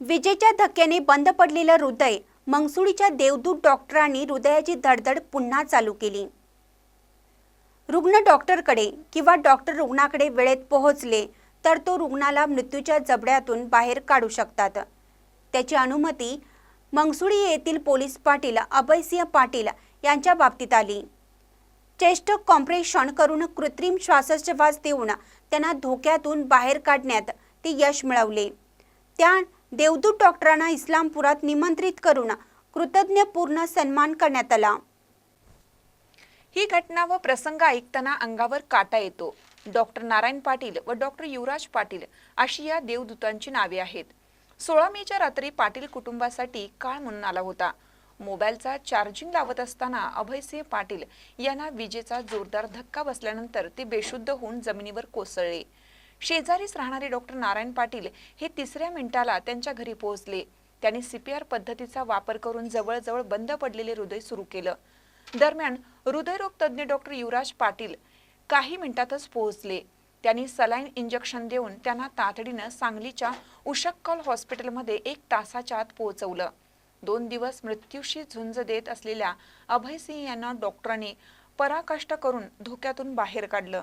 विजेच्या धक्क्याने बंद पडलेलं हृदय. मंगसुळीच्या देवदूत डॉक्टरांनी हृदयाची धडधड पुन्हा चालू केली. रुग्ण डॉक्टरकडे किंवा डॉक्टर रुग्णाकडे वेळेत पोहोचले तर तो रुग्णाला मृत्यूच्या जबड्यातून बाहेर काढू शकतात. त्याची अनुमती मंगसुळी येथील पोलीस पाटील अभयसिंह पाटील यांच्या बाबतीत आली. चेस्ट कॉम्प्रेशन करून कृत्रिम श्वासोच्छवास देऊन त्यांना धोक्यातून बाहेर काढण्यात ते यश मिळवले. त्या देवदूत डॉक्टरांना इस्लामपुरात निमंत्रित करून कृतज्ञपूर्ण सन्मान करण्यात आला. ही घटना व प्रसंग ऐकताना अंगावर काटा येतो. डॉक्टर नारायण पाटील व डॉक्टर युवराज पाटील अशी या देवदूतांची नावे आहेत. सोळा मेच्या रात्री पाटील कुटुंबासाठी काळ म्हणून आला होता. मोबाईलचा चार्जिंग लावत असताना अभयसिंह पाटील यांना विजेचा जोरदार धक्का बसल्यानंतर ते बेशुद्ध होऊन जमिनीवर कोसळले. शेजारीच राहणारे डॉक्टर नारायण पाटील हे तिसऱ्या मिनिटाला त्यांच्या घरी पोहोचले. त्यांनी सीपीआर पद्धतीचा वापर करून जवळजवळ बंद पडलेले हृदय सुरू केलं. दरम्यान हृदयरोग तज्ज्ञ डॉक्टर युवराज पाटील काही मिनिटातच पोहोचले. त्यांनी सलाईन इंजेक्शन देऊन त्यांना तातडीनं सांगलीच्या उशक्कल हॉस्पिटलमध्ये एक तासाच्या आत पोहोचवलं. दोन दिवस मृत्यूशी झुंज देत असलेल्या अभय सिंह यांना डॉक्टरांनी पराकाष्ट करून धोक्यातून बाहेर काढलं.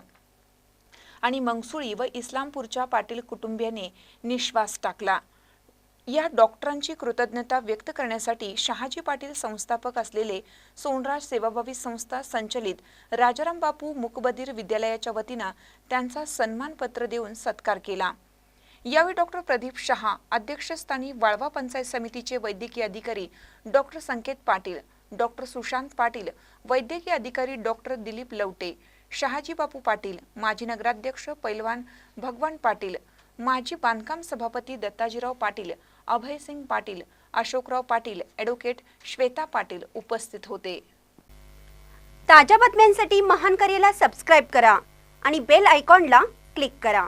आणि मंगसुळी व इस्लामपूरच्या पाटील कुटुंबियाने निश्वास टाकला. या डॉक्टरांची कृतज्ञता व्यक्त करण्यासाठी शहाजी पाटील संस्थापक असलेले सोनराज सेवाभावी संस्था संचलित राजाराम बापू मुकबधीर विद्यालयाच्या वतीनं त्यांचा सन्मानपत्र देऊन सत्कार केला. यावेळी डॉक्टर प्रदीप शहा अध्यक्षस्थानी वाळवा पंचायत समितीचे वैद्यकीय अधिकारी डॉक्टर संकेत पाटील डॉक्टर सुशांत पाटील वैद्यकीय अधिकारी डॉक्टर दिलीप लवटे शहाजी बापू पाटील माजी नगराध्यक्ष पैलवान भगवान पाटील माजी बांधकाम सभापती दत्ताजीराव पाटील अभयसिंग पाटील अशोकराव पाटील ॲडव्होकेट श्वेता पाटील उपस्थित होते. ताज्या बातम्यांसाठी महान करेला सबस्क्राईब करा आणि बेल आयकॉनला क्लिक करा.